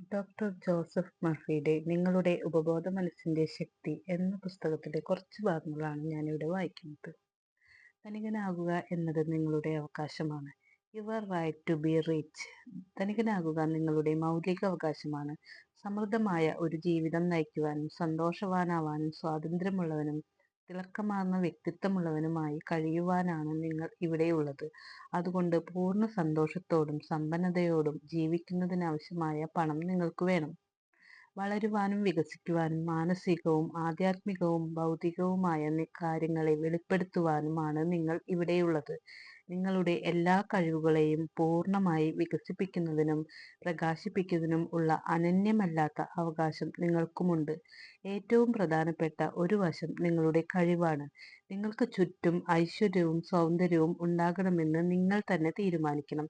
Doctor Joseph മർഫിയുടെ നിങ്ങളുടെ ഉപബോധ മനസ്സിന്റെ ശക്തി എന്ന പുസ്തകത്തിലെ കുറച്ച് ഭാഗങ്ങളാണ് ഞാനിവിടെ വായിക്കുന്നത്. ധനികനാകുക എന്നത് നിങ്ങളുടെ അവകാശമാണ്. Your right to be rich. ധനികനാകുക നിങ്ങളുടെ മൗലിക അവകാശമാണ്. സമൃദ്ധമായ ഒരു ജീവിതം നയിക്കുവാനും സന്തോഷവാനാവാനും സ്വാതന്ത്ര്യമുള്ളവനും തിളക്കമാർന്ന വ്യക്തിത്വമുള്ളവനുമായി കഴിയുവാനാണ് നിങ്ങൾ ഇവിടെയുള്ളത്. അതുകൊണ്ട് പൂർണ സന്തോഷത്തോടും സമ്പന്നതയോടും ജീവിക്കുന്നതിനാവശ്യമായ പണം നിങ്ങൾക്ക് വേണം. വളരുവാനും വികസിക്കുവാനും മാനസികവും ആധ്യാത്മികവും ഭൗതികവുമായ കാര്യങ്ങളെ വെളിപ്പെടുത്തുവാനും ആണ് നിങ്ങൾ ഇവിടെയുള്ളത്. നിങ്ങളുടെ എല്ലാ കഴിവുകളെയും പൂർണമായി വികസിപ്പിക്കുന്നതിനും പ്രകാശിപ്പിക്കുന്നതിനും ഉള്ള അനന്യമല്ലാത്ത അവകാശം നിങ്ങൾക്കുമുണ്ട്. ഏറ്റവും പ്രധാനപ്പെട്ട ഒരു വശം നിങ്ങളുടെ കഴിവാണ്. നിങ്ങൾക്ക് ചുറ്റും ഐശ്വര്യവും സൗന്ദര്യവും ഉണ്ടാകണമെന്ന് നിങ്ങൾ തന്നെ തീരുമാനിക്കണം.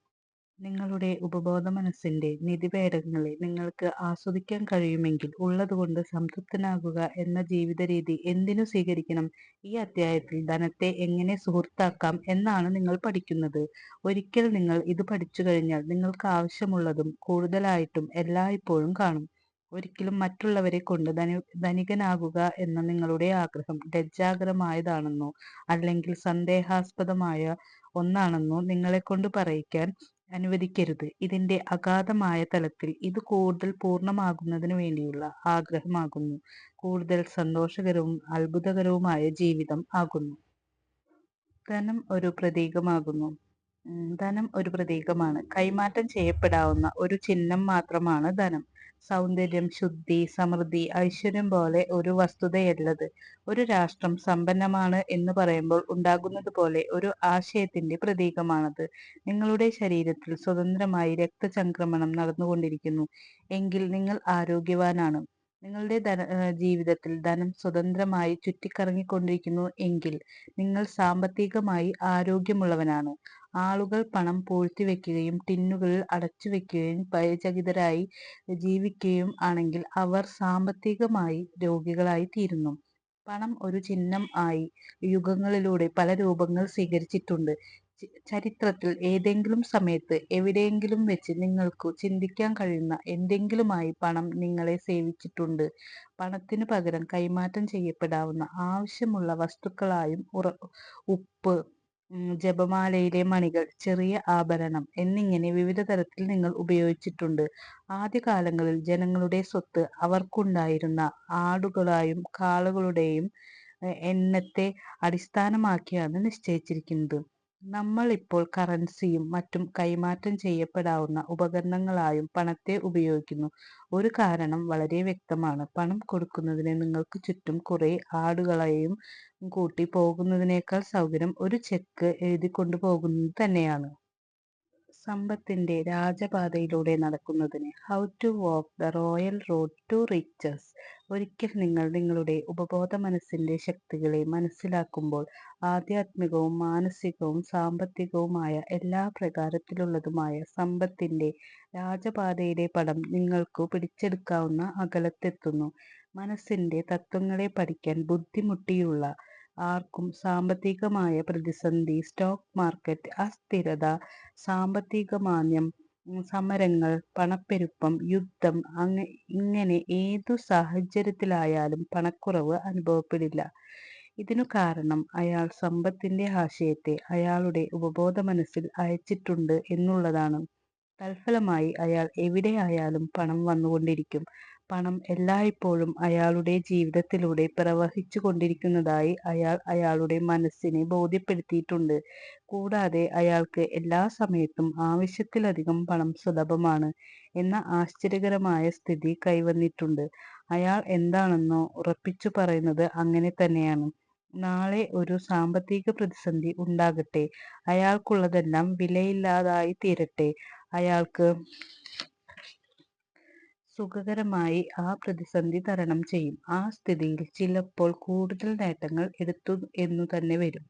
നിങ്ങളുടെ ഉപബോധ മനസ്സിന്റെ നിധിപേടകങ്ങളെ നിങ്ങൾക്ക് ആസ്വദിക്കാൻ കഴിയുമെങ്കിൽ ഉള്ളതുകൊണ്ട് സംതൃപ്തനാകുക എന്ന ജീവിതരീതി എന്തിനു സ്വീകരിക്കണം. ഈ അധ്യായത്തിൽ ധനത്തെ എങ്ങനെ സുഹൃത്താക്കാം എന്നാണ് നിങ്ങൾ പഠിക്കുന്നത്. ഒരിക്കൽ നിങ്ങൾ ഇത് പഠിച്ചു കഴിഞ്ഞാൽ നിങ്ങൾക്ക് ആവശ്യമുള്ളതും കൂടുതലായിട്ടും എല്ലായ്പ്പോഴും കാണും. ഒരിക്കലും മറ്റുള്ളവരെ മറ്റുള്ളവരെക്കൊണ്ട് ധനികനാകുക എന്ന നിങ്ങളുടെ ആഗ്രഹം ലജ്ജാകരമായതാണെന്നോ അല്ലെങ്കിൽ സന്ദേഹാസ്പദമായ ഒന്നാണെന്നോ നിങ്ങളെക്കൊണ്ട് പറയിക്കാൻ അനുവദിക്കരുത്. ഇതിന്റെ അഗാധമായ തലത്തിൽ ഇത് കൂടുതൽ പൂർണമാകുന്നതിനു വേണ്ടിയുള്ള ആഗ്രഹമാകുന്നു. കൂടുതൽ സന്തോഷകരവും അത്ഭുതകരവുമായ ജീവിതം ആകുന്നു. ധനം ഒരു പ്രതീകമാകുന്നു. ധനം ഒരു പ്രതീകമാണ്. കൈമാറ്റം ചെയ്യപ്പെടാവുന്ന ഒരു ചിഹ്നം മാത്രമാണ് ധനം. സൗന്ദര്യം, ശുദ്ധി, സമൃദ്ധി, ഐശ്വര്യം പോലെ ഒരു വസ്തുതയല്ലത്. ഒരു രാഷ്ട്രം സമ്പന്നമാണ് എന്ന് പറയുമ്പോൾ ഉണ്ടാകുന്നത് പോലെ ഒരു ആശയത്തിന്റെ പ്രതീകമാണത്. നിങ്ങളുടെ ശരീരത്തിൽ സ്വതന്ത്രമായി രക്തചംക്രമണം നടന്നുകൊണ്ടിരിക്കുന്നു എങ്കിൽ നിങ്ങൾ ആരോഗ്യവാനാണ്. നിങ്ങളുടെ ധന ജീവിതത്തിൽ ധനം സ്വതന്ത്രമായി ചുറ്റിക്കറങ്ങിക്കൊണ്ടിരിക്കുന്നു എങ്കിൽ നിങ്ങൾ സാമ്പത്തികമായി ആരോഗ്യമുള്ളവനാണ്. ആളുകൾ പണം പൂഴ്ത്തിവെക്കുകയും ടിന്നുകളിൽ അടച്ചു അടച്ചുവെക്കുകയും ഭയചകിതരായി ജീവിക്കുകയും ആണെങ്കിൽ അവർ സാമ്പത്തികമായി രോഗികളായി തീരുന്നു പണം ഒരു ചിഹ്നം ആയി യുഗങ്ങളിലൂടെ പല രൂപങ്ങൾ സ്വീകരിച്ചിട്ടുണ്ട്. ചരിത്രത്തിൽ ഏതെങ്കിലും സമയത്ത് എവിടെയെങ്കിലും വെച്ച് നിങ്ങൾക്കു ചിന്തിക്കാൻ കഴിയുന്ന എന്തെങ്കിലുമായി പണം നിങ്ങളെ സേവിച്ചിട്ടുണ്ട്. പണത്തിനു പകരം കൈമാറ്റം ചെയ്യപ്പെടാവുന്ന ആവശ്യമുള്ള വസ്തുക്കളായും ഉപ്പ്, ജപമാലയിലെ മണികൾ, ചെറിയ ആഭരണം എന്നിങ്ങനെ വിവിധ തരത്തിൽ നിങ്ങൾ ഉപയോഗിച്ചിട്ടുണ്ട്. ആദ്യകാലങ്ങളിൽ ജനങ്ങളുടെ സ്വത്ത് അവർക്കുണ്ടായിരുന്ന ആടുകളായും കാളകളുടെയും എണ്ണത്തെ അടിസ്ഥാനമാക്കിയാണ് നിശ്ചയിച്ചിരിക്കുന്നത്. നമ്മൾ ഇപ്പോൾ കറൻസിയും മറ്റും കൈമാറ്റം ചെയ്യപ്പെടാവുന്ന ഉപകരണങ്ങളായും പണത്തെ ഉപയോഗിക്കുന്നു. ഒരു കാരണം വളരെ വ്യക്തമാണ്. പണം കൊടുക്കുന്നതിന് നിങ്ങൾക്ക് ചുറ്റും കുറെ ആടുകളെയും കൂട്ടി പോകുന്നതിനേക്കാൾ സൗകര്യം ഒരു ചെക്ക് എഴുതിക്കൊണ്ടുപോകുന്നത് തന്നെയാണ്. സമ്പത്തിന്റെ രാജപാതയിലൂടെ നടക്കുന്നതിന്. How to walk the royal road to riches. ഒരിക്കൽ നിങ്ങൾ നിങ്ങളുടെ ഉപബോധ മനസ്സിന്റെ ശക്തികളെ മനസ്സിലാക്കുമ്പോൾ ആധ്യാത്മികവും മാനസികവും സാമ്പത്തികവുമായ എല്ലാ പ്രകാരത്തിലുള്ളതുമായ സമ്പത്തിന്റെ രാജപാതയിലെ പടം നിങ്ങൾക്കു പിടിച്ചെടുക്കാവുന്ന അകലത്തെത്തുന്നു. മനസ്സിന്റെ തത്വങ്ങളെ പഠിക്കാൻ ബുദ്ധിമുട്ടിയുള്ള ആർക്കും സാമ്പത്തികമായ പ്രതിസന്ധി, സ്റ്റോക്ക് മാർക്കറ്റ് അസ്ഥിരത, സാമ്പത്തിക മാന്ദ്യം, സമരങ്ങൾ, പണപ്പെരുപ്പം, യുദ്ധം ഇങ്ങനെ ഏതു സാഹചര്യത്തിലായാലും പണക്കുറവ് അനുഭവപ്പെടില്ല. ഇതിനു കാരണം അയാൾ സമ്പത്തിന്റെ ആശയത്തെ അയാളുടെ ഉപബോധ മനസ്സിൽ അയച്ചിട്ടുണ്ട് എന്നുള്ളതാണ്. തൽഫലമായി അയാൾ എവിടെയായാലും പണം വന്നുകൊണ്ടിരിക്കും. പണം എല്ലായ്പ്പോഴും അയാളുടെ ജീവിതത്തിലൂടെ പ്രവഹിച്ചുകൊണ്ടിരിക്കുന്നതായി അയാൾ അയാളുടെ മനസ്സിനെ ബോധ്യപ്പെടുത്തിയിട്ടുണ്ട്. കൂടാതെ അയാൾക്ക് എല്ലാ സമയത്തും ആവശ്യത്തിലധികം പണം സുലഭമാണ് എന്ന ആശ്ചര്യകരമായ സ്ഥിതി കൈവന്നിട്ടുണ്ട്. അയാൾ എന്താണെന്നോ ഉറപ്പിച്ചു പറയുന്നത് അങ്ങനെ തന്നെയാണ്. നാളെ ഒരു സാമ്പത്തിക പ്രതിസന്ധി ഉണ്ടാകട്ടെ, അയാൾക്കുള്ളതെല്ലാം വിലയില്ലാതായി തീരട്ടെ അയാൾക്ക് സുഖകരമായി ആ പ്രതിസന്ധി തരണം ചെയ്യും. ആ സ്ഥിതിയിൽ ചിലപ്പോൾ കൂടുതൽ നേട്ടങ്ങൾ എടുത്തു എന്നു തന്നെ വരും.